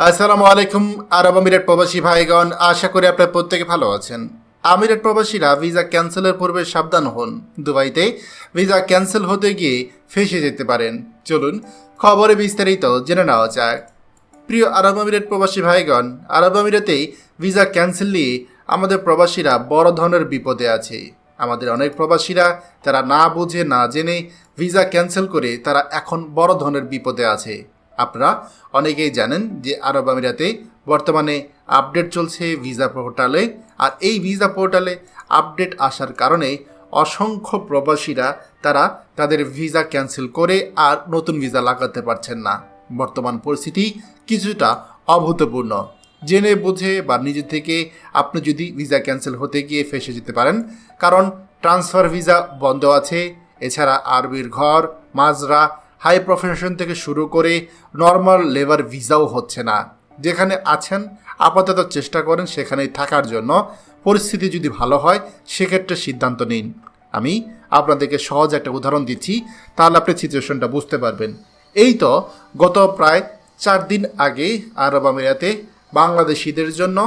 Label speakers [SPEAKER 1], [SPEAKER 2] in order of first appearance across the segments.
[SPEAKER 1] আসসালামু আলাইকুম, আরব আমিরাত প্রবাসী ভাইগণ। আশা করি আপনারা প্রত্যেকে ভালো আছেন। আমিরাত প্রবাসীরা ভিসা ক্যান্সেলের পূর্বে সাবধান হন। দুবাইতে ভিসা ক্যান্সেল হতে গিয়ে ফেসে যেতে পারেন। চলুন খবরে বিস্তারিত জেনে নেওয়া যাক। প্রিয় আরব আমিরাত প্রবাসী ভাইগণ, আরব আমিরাতেই ভিসা ক্যান্সেল নিয়ে আমাদের প্রবাসীরা বড় ধরনের বিপদে আছে। আমাদের অনেক প্রবাসীরা তারা না বুঝে, না জেনে ভিসা ক্যান্সেল করে তারা এখন বড় ধরনের বিপদে আছে। আপনারা অনেকেই জানেন যে আরব আমিরাতে বর্তমানে আপডেট চলছে ভিসা পোর্টালে, আর এই ভিসা পোর্টালে আপডেট আসার কারণে অসংখ্য প্রবাসীরা তারা তাদের ভিসা ক্যান্সেল করে আর নতুন ভিসা লাগাতে পারছেন না। বর্তমান পরিস্থিতি কিছুটা অভূতপূর্ণ। জেনে বুঝে বা নিজে থেকে আপনি যদি ভিসা ক্যান্সেল হতে গিয়ে ফেসে যেতে পারেন, কারণ ট্রান্সফার ভিসা বন্ধ আছে, এছাড়া আরবির ঘর, মাজরা হাই প্রফেশন থেকে শুরু করে নর্মাল লেবার ভিসাও হচ্ছে না। যেখানে আছেন, আপাতত চেষ্টা করেন সেখানেই থাকার জন্য। পরিস্থিতি যদি ভালো হয়, সেক্ষেত্রে সিদ্ধান্ত নিন। আমি আপনাদেরকে সহজ একটা উদাহরণ দিচ্ছি, তাহলে আপনি সিচুয়েশনটা বুঝতে পারবেন। এই তো গত প্রায় চার দিন আগে আরব আমিরাতে বাংলাদেশিদের জন্য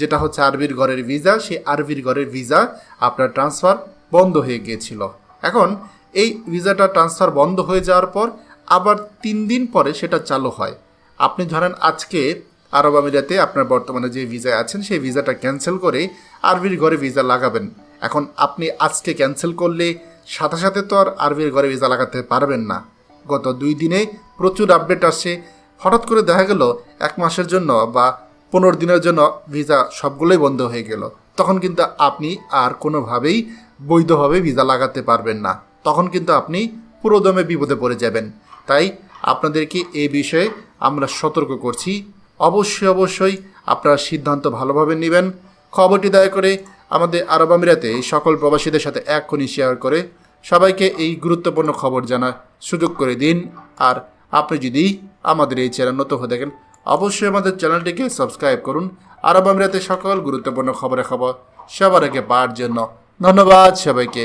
[SPEAKER 1] যেটা হচ্ছে আরবির ঘরের ভিসা, সেই আরবির ঘরের ভিসা আপনার ট্রান্সফার বন্ধ হয়ে গিয়েছিল। এখন এই ভিসাটা ট্রান্সফার বন্ধ হয়ে যাওয়ার পর আবার তিন দিন পরে সেটা চালু হয়। আপনি ধরেন আজকে আরব আমিরাতে আপনার বর্তমানে যে ভিসায় আছেন, সেই ভিসাটা ক্যান্সেল করে আরবির ঘরে ভিসা লাগাবেন। এখন আপনি আজকে ক্যান্সেল করলে সাথে সাথে তো আর আরবির ঘরে ভিসা লাগাতে পারবেন না। গত দুই দিনে প্রচুর আপডেট আসছে। হঠাৎ করে দেখা গেল, এক মাসের জন্য বা পনেরো দিনের জন্য ভিসা সবগুলোই বন্ধ হয়ে গেল। তখন কিন্তু আপনি আর কোনোভাবেই বৈধভাবে ভিসা লাগাতে পারবেন না। তখন কিন্তু আপনি পুরোদমে বিপদে পড়ে যাবেন। তাই আপনাদেরকে এই বিষয়ে আমরা সতর্ক করছি। অবশ্যই অবশ্যই আপনারা সিদ্ধান্ত ভালোভাবে নেবেন। খবরটি দয়া করে আমাদের আরব আমিরাতে এই সকল প্রবাসীদের সাথে এক্ষুনি শেয়ার করে সবাইকে এই গুরুত্বপূর্ণ খবর জানার সুযোগ করে দিন। আর আপনি যদি আমাদের এই চ্যানেল নতুন হয়ে থাকেন, অবশ্যই আমাদের চ্যানেলটিকে সাবস্ক্রাইব করুন। আরব আমিরাতে সকল গুরুত্বপূর্ণ খবরের খবর সবার আগে পাওয়ার জন্য ধন্যবাদ সবাইকে।